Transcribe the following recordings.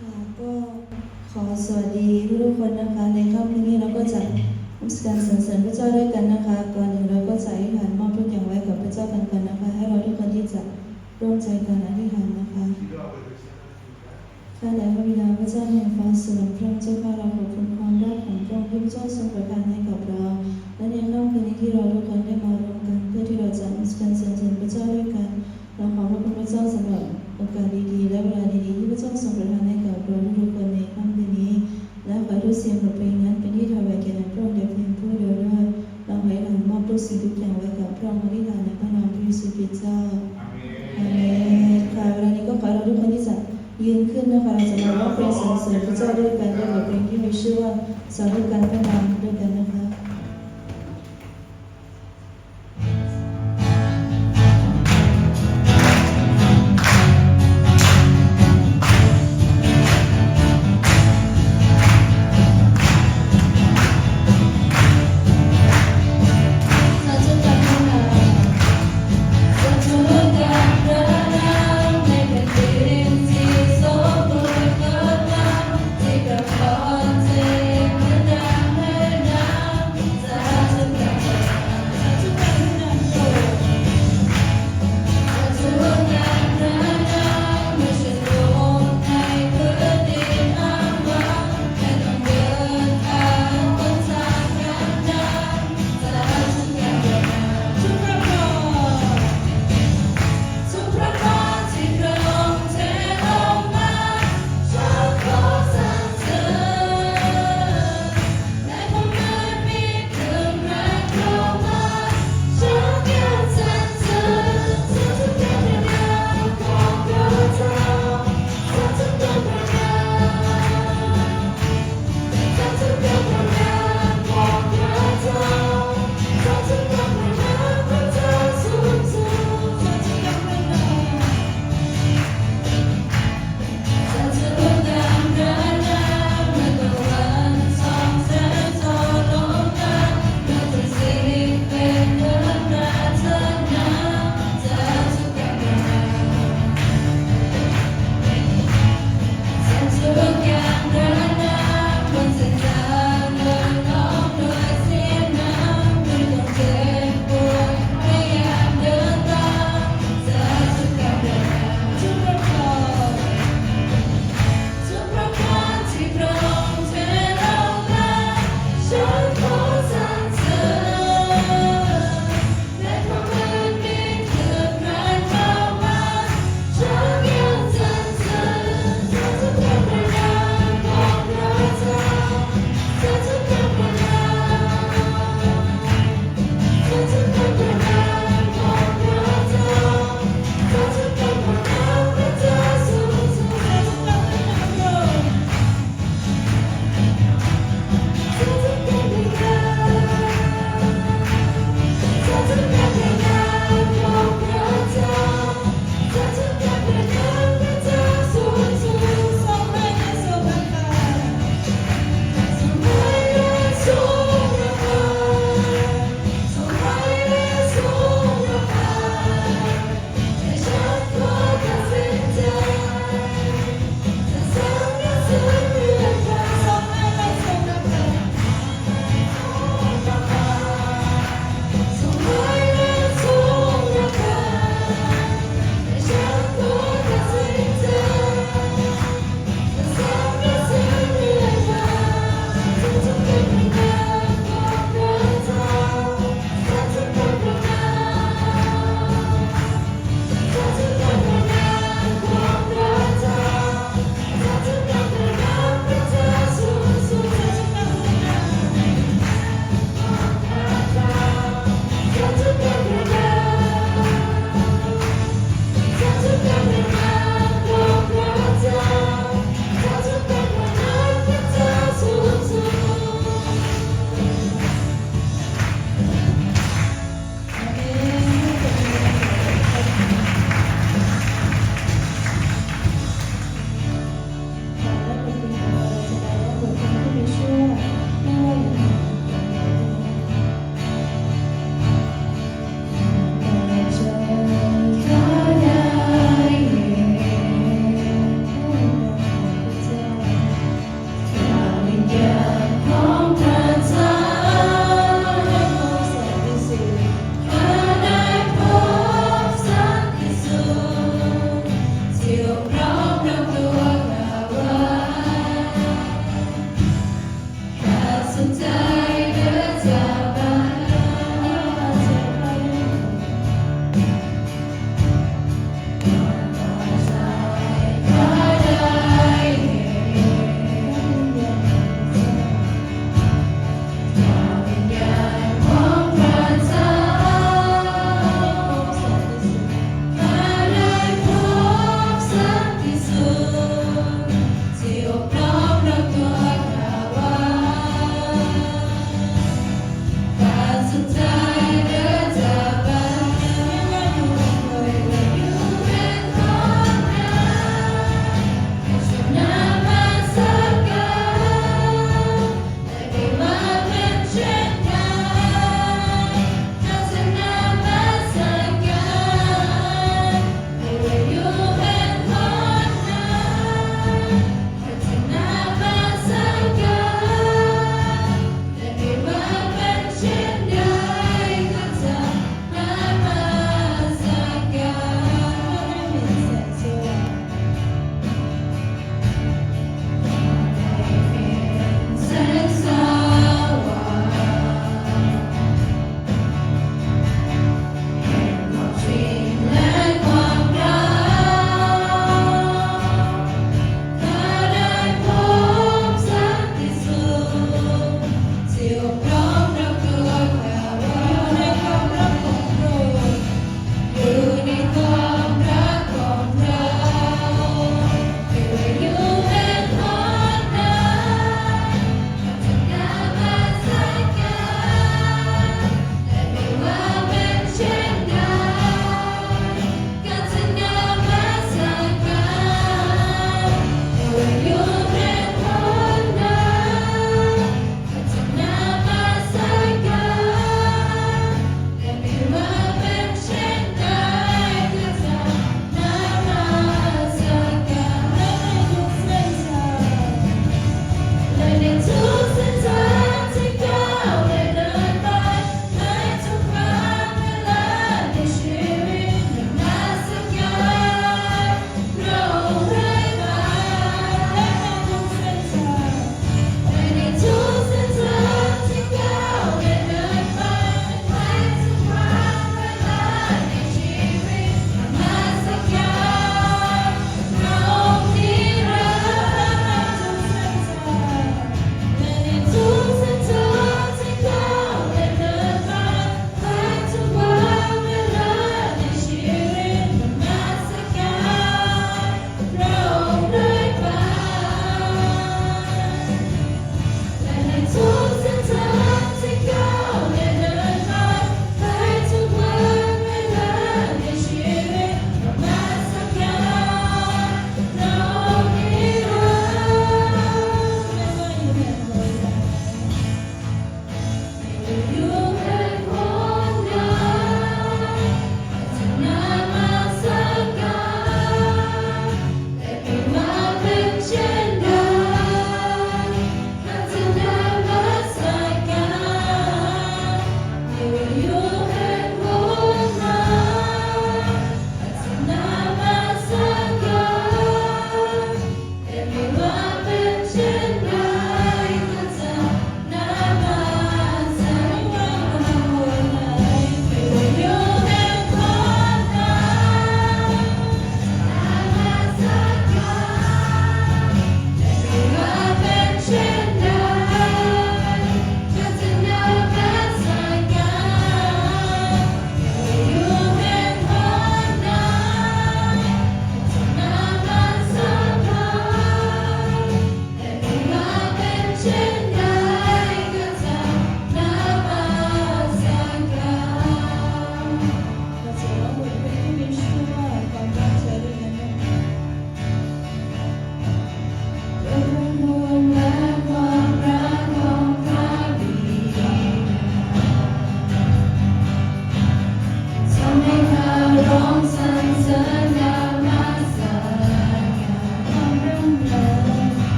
ค่ะก็ขอสวัสดีทุกๆคนนะคะ ในค่ำคืนนี้เราก็จะนมัสการสรรเสริญพระเจ้าด้วยกันนะคะก่อนอื่นเราก็จะอธิษฐานมอบทุกอย่างไว้กับพระเจ้ากันกันนะคะ ให้เราทุกคนที่จะร่วมใจกันอธิษฐานนะคะข้าแต่พระบิดาพระเจ้าแห่งฟ้าสวรรค์พระเจ้าข้าเราขอบคุณความรักของพระองค์ที่พระเจ้าทรงประทานให้กับเรา และในค่ำคืนนี้ที่เราทุกคนได้มารวมกัน เพื่อที่เราจะนมัสการสรรเสริญพระเจ้าด้วยกัน เราขอพระคุณพระเจ้าสำหรับโอกาสดีๆและเวลาดีๆที่พระเจ้าทรงประทานให้ กับเราทุกคนในค่ำคืนนี้ และขอทุกเสียงบทเพลงนั้นเป็นที่ถวายแก่พระองค์เดียวเพียงผู้เดียวด้วยเราขอให้หลานมอบทุกสิ่งทุกอย่างไว้กับพระองค์อธิษฐานในพระนามพระเยซูคริสต์เจ้าอาเมนค่ะเวลานี้ก็ขอเราทุกคนที่จะยืนขึ้นนะคะเราจะมาร้องเพลงสรรเสริญพระเจ้าด้วยกันด้วยบทเพลงที่มีชื่อว่าสาธุการพระ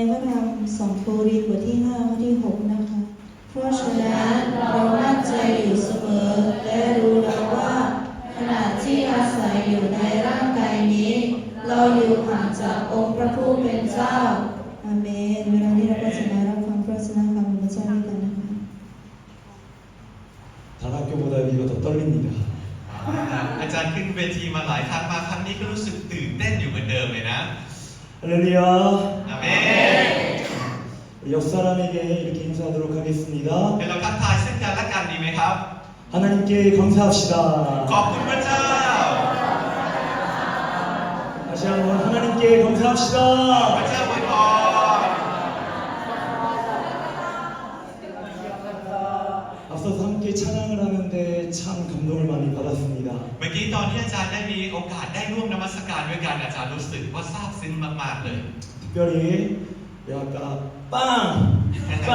ในพระธรรมสองโครินธ์บทที่ห้า 옆 사람에게 이렇게 인사하도록 하겠습니다. เดี๋ยวเราทักทายซึ่งกันและกันดีไหมครับ 하나님께 ขอบ 감사합시다. คุณพระเจ้า 다시 한번 하나님께 พระ 감사합시다. เจ้าอวยพร 앞서서 함께 찬양을 하는데 참 감동을 많이 받았습니다. เมื่อกี้ตอนที่อาจารย์ได้มีโอกาสได้ร่วมนมัสการด้วยกันอาจารย์รู้สึกว่าซาบซึ้งมากๆเลย 특별히 아까 빵! 빵!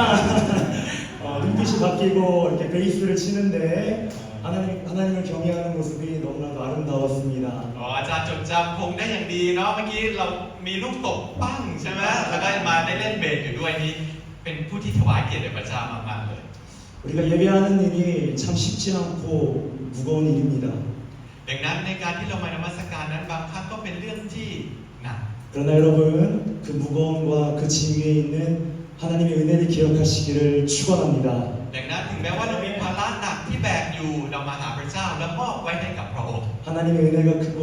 어, 눈빛이 바뀌고 이렇게 베이스를 치는데 하나님, 하나님을 경외하는 모습이 너무나도 아름다웠습니다. อ๋ออาจารย์จดจำคงได้อย่างดีเนาะเมื่อกี้เรามีลูกตกปั้งใช่ไหมแล้วก็มาได้เล่นเบสอยู่ด้วยนี่เป็นผู้ที่ถวายเกียรติแด่พระเจ้ามากๆเลย 우리가 예배하는 일이 참 쉽지 않고 무거운 일입니다. ดังนั้นในการที่เรามานมัสการนั้นบางครั้งก็เป็นเรื่องที่หนัก 그러나 여러분 그 무거움과 그 짐 위에 있는 하나님의 은혜를 기억하시기를 축원합니다. ดังนั้นถึงแม้ว่าเรามีภาระหนักที่แบกอยู่เรามาหาพระเจ้าและมอบไว้ให้กับพระองค์ 하나님의 은혜가 크고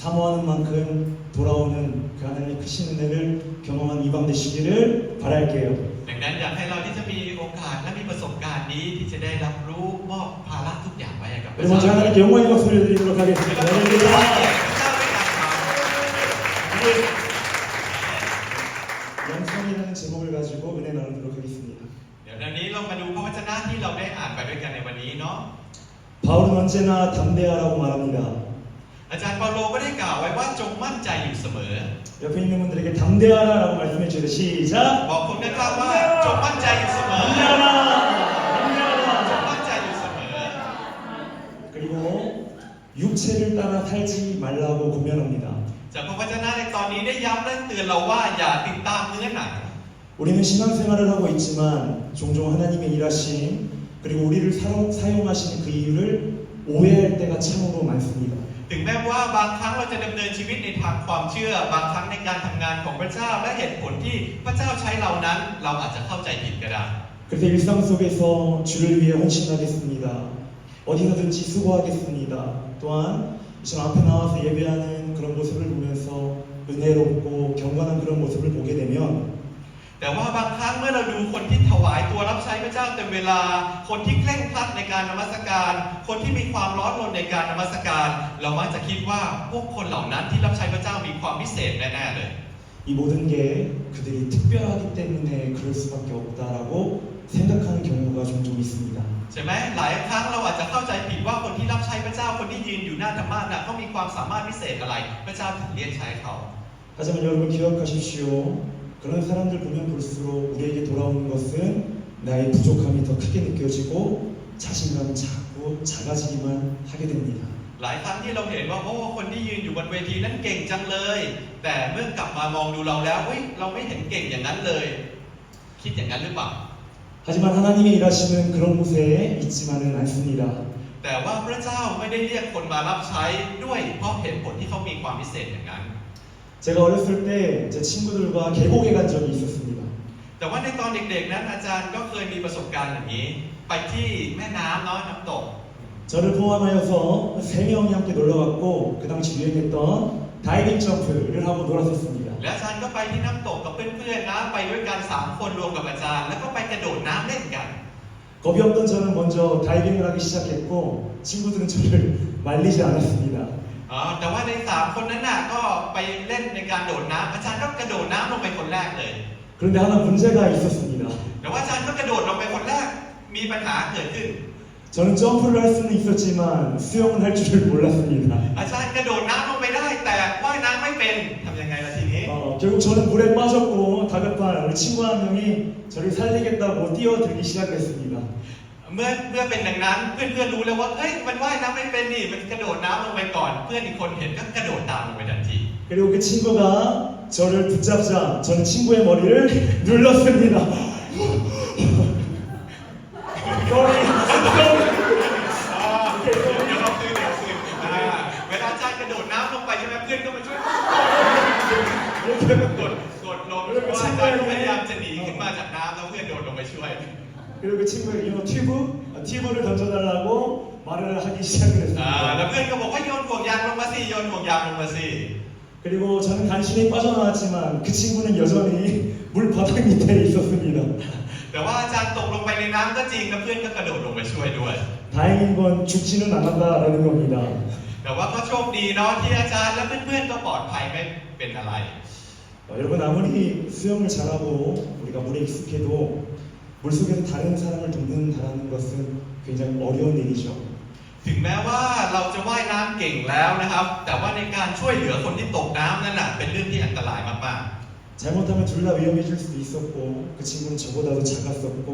사모하는 만큼 돌아오는 그 하나님의 크신 은혜를 경험한 이밤 되시기를 바랄게요. ดังนั้นอยากให้เราที่จะมีโอกาสและมีประสบการณ์นี้ที่จะได้รับรู้มอบภาระทุกอย่างไว้ให้กับพระ 우리 เจ้า 먼저 하나님께 영광의 박수를 드리도록 และ 하겠습니다. ก็ต้องถวายเกียร 할렐루야. ติพระเจ้าด้วยกันครับ 영성이라는 제목을 가지고 은혜 나누도록 하겠습니다. เดี๋ยววันนี้เรามาดูพระวจนะที่เราได้อ่านไปด้วยกันในวันนี้เนาะ 바울은 언제나 담대하라고 말합니다. อาจารย์เปาโลก็ได้กล่าวไว้ว่าจงมั่นใจอยู่เสมอ 옆에 있는 분들에게 담대하라라고 말씀해 주세요. 시작. บอกคุณนะครับว่าจงมั่นใจอยู่เสมอ 담대하라. จง 담대하라. มั่นใจอยู่เสมอ 그리고 육체를 따라 살지 말라고 고면합니다. จากพระวจนะในตอนนี้ได้ย้ำและเตือนเราว่าอย่าติดตามเนื้อหนัง 우리는 신앙생활을 하고 있지만 종종 하나님의 일하심 그리고 우리를 사용, 사용하시는 그 이유를 오해할 때가 참으로 많습니다. ถึงแม้ว่าบางครั้งเราจะดำเนินชีวิตในทางความเชื่อ บางครั้งในการทำงานของพระเจ้า และเหตุผลที่พระเจ้าใช้เรานั้น เราอาจจะเข้าใจผิดก็ได้ 그래서 일상 속에서 주를 위해 헌신하겠습니다. 어디서든지 수고하겠습니다. 또한 지금 앞에 나와서 예배하는 그런 모습을 보면서 은혜롭고 경건한 그런 모습을 보게 되면 แต่ว่าบางครั้งเมื่อเราดูคนที่ถวายตัวรับใช้พระเจ้าเต็มเวลา คนที่เคร่งครัดในการนมัสการ คนที่มีความร้อนรนในการนมัสการ เรามักจะคิดว่าพวกคนเหล่านั้นที่รับใช้พระเจ้ามีความพิเศษแน่ๆเลย 이 모든 게 그들이 특별하기 때문에 그럴 수밖에 없다라고 생각하는 경우가 종종 있습니다. ใช่ไหมหลายครั้งเราอาจจะเข้าใจผิดว่าคนที่รับใช้พระเจ้าคนที่ยืนอยู่หน้าธรรมะน่ะเขามีความสามารถพิเศษอะไร พระเจ้าถึงเรียกใช้เขา 하지만 여러분 기억하십시오. 그런 사람들 보면 볼수록 우리에게 돌아오는 것은 나의 부족함이 더 크게 느껴지고 자신감이 자꾸 작아지기만 하게 됩니다. หลายครั้งที่เราเห็นว่าโอ้คนที่ยืนอยู่บนเวทีนั้นเก่งจังเลย แต่เมื่อกลับมามองดูเราแล้วเฮ้ยเราไม่เห็นเก่งอย่างนั้นเลย คิดอย่างนั้นหรือเปล่า 하지만 하나님의 일하심은 그런 곳에 있지만은 않습니다. แต่ว่าพระเจ้าไม่ได้เรียกคนมารับใช้ด้วยเพราะเหตุผลที่เขามีความพิเศษอย่างนั้น 제가 어렸을 때 제 친구들과 계곡에 간 적이 있었습니다. แต่ว่าในตอนเด็กๆนั้นอาจารย์ก็เคยมีประสบการณ์อย่างนี้ ไปที่แม่น้ำเนาะน้ำตก 저를 포함하여서 세 명이 함께 놀러 갔고 그 당시 유행했던 다이빙 점프를 하고 놀았었습니다. และอาจารย์ก็ไปที่น้ำตกกับเพื่อนๆนะไปด้วยกันสามคนรวมกับอาจารย์ แล้วก็ไปกระโดดน้ำเล่นกัน 겁이 없던 저는 먼저 다이빙을 하기 시작했고 친구들은 저를 말리지 않았습니다. อ๋อแต่ว่าในสามคนนั้นน่ะก็ไปเล่นในการโดดน้ำอาจารย์ก็กระโดดน้ำลงไปคนแรกเลย 그런데 하나 문제가 있었습니다. แต่ว่าอาจารย์ก็กระโดดลงไปคนแรก มีปัญหาเกิดขึ้น 저는 점프를 할 수는 있었지만 수영은 할 줄을 몰랐습니다. อาจารย์กระโดดน้ำลงไปได้ แต่ว่ายน้ำไม่เป็นทำยังไงล่ะทีนี้ 어, 결국 저는 물에 빠졌고 다급한 우리 친구 한 명이 저를 살리겠다고 뛰어들기 시작했습니다. เมื่อเมื่อเป็นดังนั้นเพื่อนๆรู้แล้วว่าเฮ้ยมันว่ายน้ำไม่เป็นนี่มันกระโดดน้ำลงไปก่อน เพื่อนอีกคนเห็นก็กระโดดตามลงไปทันที 그리고 그 친구가 저를 붙잡자 저는 친구의 머리를 눌렀습니다. 거의 그리고 그 친구에게 이거 튜브 아, 튜브를 던져달라고 말을 하기 시작을 อ่า 했습니다. แล้วเพื่อนก็บอกว่าโยนห่วงยางลงมาสิโยนห่วงยางลงมาสิ 그리고 저는 간신히 빠져나왔지만 그 친구는 여전히 물 바닥 밑에 있었습니다. แต่ว่าอาจารย์ตกลงไปในน้ำก็จริงแล้วเพื่อนก็กระโดดลงไปช่วยด้วย 다행인 건 죽지는 않았다라는 겁니다. แต่ว่าก็โชคดีเนาะที่อาจารย์และเพื่อนๆก็ปลอดภัยไม่เป็นอะไร 어, 여러분 아무리 수영을 잘하고 우리가 물에 익숙해도 물속에서 다른 사람을 돕는다는 것은 굉장히 어려운 일이죠. ถึงแม้ว่าเราจะว่ายน้ำเก่งแล้วนะครับ แต่ว่าในการช่วยเหลือคนที่ตกน้ำนั่นน่ะเป็นเรื่องที่อันตรายมาก 잘못하면 둘 다 위험해질 수도 있었고 그 친구는 저보다도 작았었고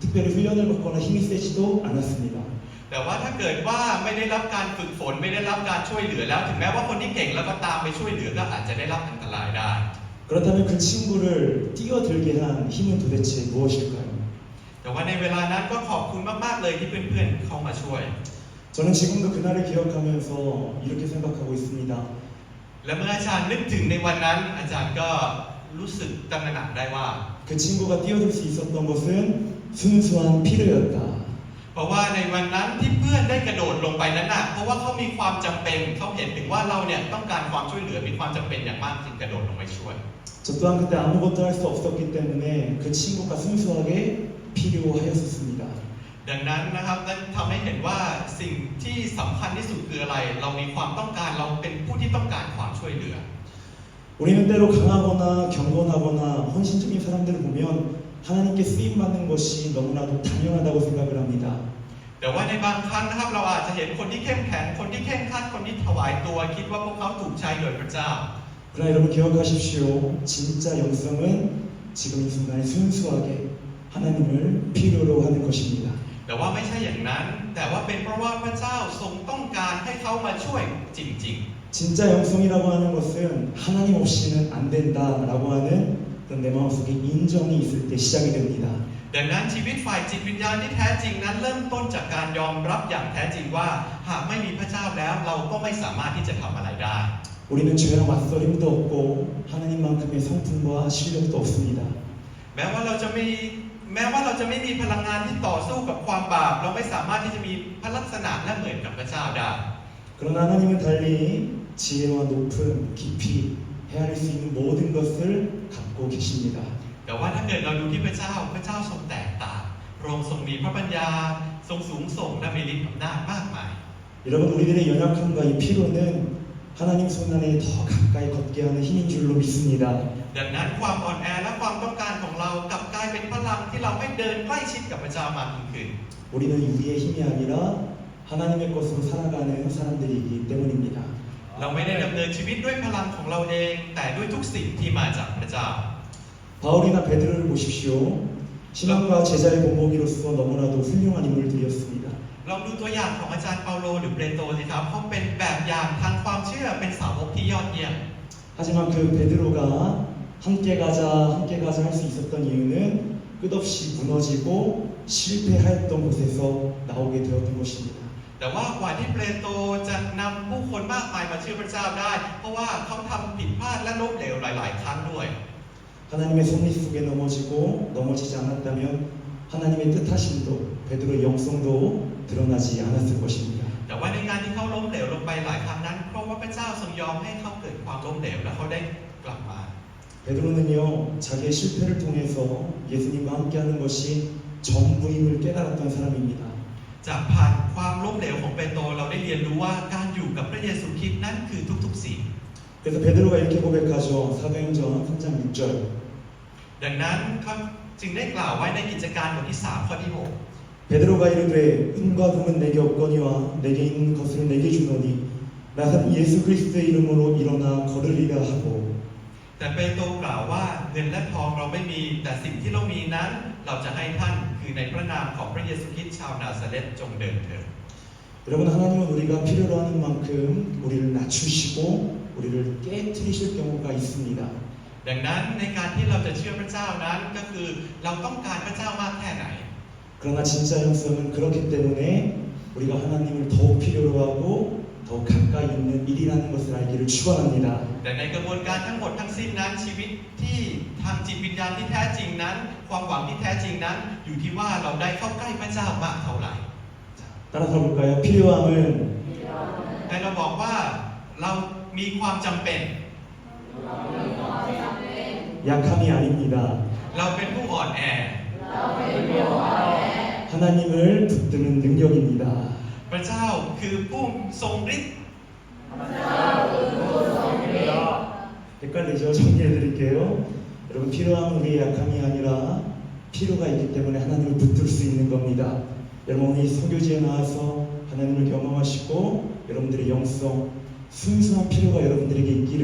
특별히 훈련을 받거나 힘이 세지도 않았습니다. ๆ แต่ว่าถ้าเกิดว่าไม่ได้รับการฝึกฝนไม่ได้รับการช่วยเหลือแล้ว ถึงแม้ว่าคนที่เก่งแล้วก็ตามไปช่วยเหลือก็อาจจะได้รับอันตรายได้ 그렇다면 그 친구를 뛰어들게 한 힘은 도대체 무엇일까요? แต่ว่าในเวลานั้นก็ขอบคุณมากๆเลยที่เพื่อนๆเข้ามาช่วย 저는 지금도 그날을 기억하면서 이렇게 생각하고 있습니다. และเมื่ออาจารย์นึกถึงในวันนั้น อาจารย์ก็รู้สึกตระหนักได้ว่า 그 친구가 뛰어들 수 있었던 것은 순수한 필요였다. เพราะว่าในวันนั้นที่เพื่อนได้กระโดดลงไปนั้นน่ะ เพราะว่าเขามีความจำเป็นเขาเห็นถึงว่าเราเนี่ยต้องการความช่วยเหลือมีความจำเป็นอย่างมากจึงกระโดดลงไปช่วย 저 또한 그때 아무것도 할 수 없었기 때문에 그 친구가 순수하게 필요하였습니다. ดังนั้นนะครับนั่นทำให้เห็นว่าสิ่งที่สำคัญที่สุดคืออะไร เรามีความต้องการเราเป็นผู้ที่ต้องการความช่วยเหลือ 우리는 때로 강하거나 경건하거나 헌신적인 사람들을 보면 하나님께 쓰임 받는 것이 너무나도 당연하다고 생각을 합니다. แต่ว่าในบางครั้งนะครับเราอาจจะเห็นคนที่เข้มแข็งคนที่เข่งขัดคนที่ถวายตัวคิดว่าพวกเขาถูกใช้โดยพระเจ้า 그러나 여러분 기억하십시오. 진짜 영성은 지금 이 순간에 순수하게 하나님을 필요로 하는 것입니다. แต่ว่าไม่ใช่อย่างนั้น แต่ว่าเป็นเพราะว่าพระเจ้าทรงต้องการให้เขามาช่วยจริง 진짜 영성이라고 하는 것은 하나님 없이는 안 된다라고 하는 그런 내 마음속에 인정이 있을 때 시작이 됩니다. ๆ ดังนั้นชีวิตฝ่ายจิตวิญญาณที่แท้จริงนั้นเริ่มต้นจากการยอมรับอย่างแท้จริงว่า หากไม่มีพระเจ้าแล้วเราก็ไม่สามารถที่จะทำอะไรได้ 우리는 죄와 맞서림도 없고 하나님만큼의 성품과 실력도 없습니다. แม้ว่าเราจะมี แม้ว่าเราจะไม่มีพลังงานที่ต่อสู้กับความบาป เราไม่สามารถที่จะมีพระลักษณะและเหมือนกับพระเจ้าได้ 그러나 하나님은 달리 지혜와 높은 깊이 헤아릴 수 있는 모든 것을 갖고 계십니다. แต่ว่าถ้าเกิดเราดูที่พระเจ้า พระเจ้าทรงแตกต่างพระองค์ทรงมีพระปัญญา ทรงสูงส่งและมีฤทธิ์อำนาจมากมาย 여러분 우리들의 연약함과 이 피로는 하나님 손안에 더 가까이 걷게 하는 힘인 줄로 믿습니다. ดังนั้นความอ่อนแอและความต้องการของเรากลับกลายเป็นพลังที่เราให้เดินใกล้ชิดกับพระเจ้ามากยิ่งขึ้น 우리는 우리의 힘이 아니라 하나님의 것으로 살아가는 사람들이기 때문입니다. เราไม่ได้ดำเนินชีวิตด้วยพลังของเราเอง แต่ด้วยทุกสิ่งที่มาจากพระเจ้า 바울이나 베드로를 보십시오. 신앙과 제자의 본보기로서 너무나도 훌륭한 인물들이었습니다. ลองดูตัวอย่างของอาจารย์เปาโลหรือเปโตรสิครับเขาเป็นแบบอย่างทางความเชื่อเป็นสาวกที่ยอดเยี่ยม 하지만 그 베드로가 함께 가자, 함께 가자 할 수 있었던 이유는 끝없이 무너지고 실패했던 곳에서 나오게 되었던 것입니다. แต่ว่ากว่าที่เปโตรจะนำผู้คนมากมายมาเชื่อพระเจ้าได้ เพราะว่าเขาทำผิดพลาดและล้มเหลวหลาย ๆ ครั้งด้วย 하나님의 섭리 속에 넘어지고 넘어지지 않았다면 하나님의 뜻하심도 베드로의 영성도 드러나지 않았을 것입니다. แต่ว่าในการที่เขาล้มเหลวลงไปหลายครั้งนั้น เพราะว่าพระเจ้าทรงยอมให้เขาเกิดความล้มเหลวและเขาได้กลับมา 베드로는요 자기의 실패를 통해서 예수님과 함께하는 것이 전부임을 깨달았던 사람입니다. จากผ่านความล้มเหลวของเปโตรเราได้เรียนรู้ว่าการอยู่กับพระเยซูคริสต์นั้นคือทุกๆสิ่ง 그래서 베드로가 이렇게 고백하죠. 사도행전 3장 6절. ดังนั้นเขาจึงได้กล่าวไว้ในกิจการบทที่ 3 ข้อที่ 베드로가 이르되 은과 금은 내게 없거니와 내게 있는 것을 내게 주노니 나사렛 예수 그리스도의 이름으로 일어나 걸으리라 하고 6 แต่เปโตรกล่าวว่าเงินและทองเราไม่มี แต่สิ่งที่เรามีนั้น เราจะให้ท่านคือในพระนามของพระเยซูคริสต์ชาวนาซาเรตจงเดินเถิด 여러분 하나님은 우리가 필요로 하는 만큼 우리를 낮추시고 우리를 깨뜨리실 경우가 있습니다. ดังนั้นในการที่เราจะเชื่อพระเจ้านั้นก็คือเราต้องการพระเจ้ามากแค่ไหน 그러나 진짜 영성은 그렇기 때문에 우리가 하나님을 더욱 필요로 하고 더 가까이 있는 일이라는 것을 알기를 축원합니다. แต่ในกระบวนการทั้งหมดทั้งสิ้นนั้นชีวิตที่ทางจิตวิญญาณที่แท้จริงนั้น ความหวังที่แท้จริงนั้น อยู่ที่ว่าเราได้เข้าใกล้พระเจ้ามากเท่าไหร่ 따라서 볼까요? 필요함은 แต่เราบอกว่าเรามีความจำเป็น 약함이 아닙니다. เราเป็นผู้อ่อนแอ 하나님을 붙드는 능력입니다. พระเจ้าคือผู้ทรงฤทธิ์ 헷갈리죠? 정리해 드릴게요. 여러분 필요함은 우리의 약함이 아니라 필요가 있기 때문에 하나님을 붙들 수 있는 겁니다. 여러분 오늘 이 설교지에 나와서 하나님을 경험하시고 여러분들의 영성 순수한 필요가 여러분들에게 있기를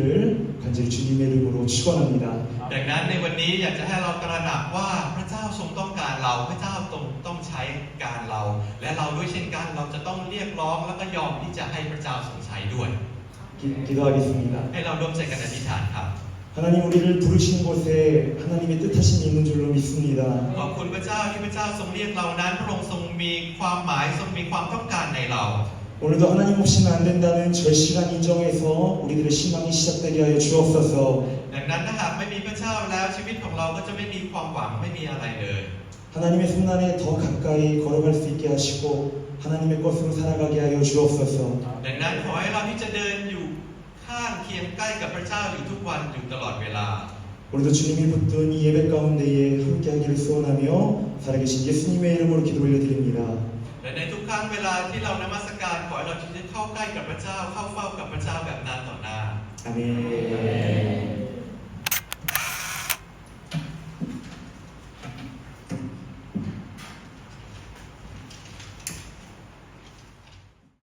간절히 주님의 이름으로 축원합니 다. ดังนั้นในวันนี้อยากจะให้เราตระหนักว่าพระเจ้าทรงต้องการเราพระเจ้าทรงต้องใช้การเรา และเราด้วยเช่นกันเราจะต้องเรียกร้องแล้วก็ยอมที่จะให้พระเจ้าทรงใช้ด้วย 기, 도하겠습니 다. ให้เราร่มใจกันอธิษฐานครับ 하나님 우리를 부르신 곳에 하나님의 뜻하심이 있는 줄로 믿습니 다. พระเจ้าทรงเรียกเรานั้นพระองค์ทรงมีความหมายทรงมีความต้องการในเรา 오늘도 하나님 없이는 안 된다는 절실한 인정에서 우리들의 희망이 시작되게 하여 주옵소서. ดังนั้นถ้าหากไม่มีพระเจ้าแล้วชีวิตของเราก็จะไม่มีความหวังไม่มีอะไรเลย 하나님의 손안에 더 가까이 걸어갈 수 있게 하시고 하나님의 것으로 살아가게 하여 주옵소서. ดังนั้นขอให้เราที่จะเดินอยู่ข้างเคียงใกล้กับพระเจ้าอยู่ทุกวันอยู่ตลอดเวลา 오늘도 주님이 붙든 이 예배 가운데에 함께하기를 소원하며 살아계신 예수님의 이름으로 기도 올려드립니다. และในทุกครั้งเวลาที่เรานมัส การขอให้เราที่จะเข้าใกล้กับพระเจ้าเข้าเฝ้ากับพระเจ้าแบบนานต่อหน้า아 멘.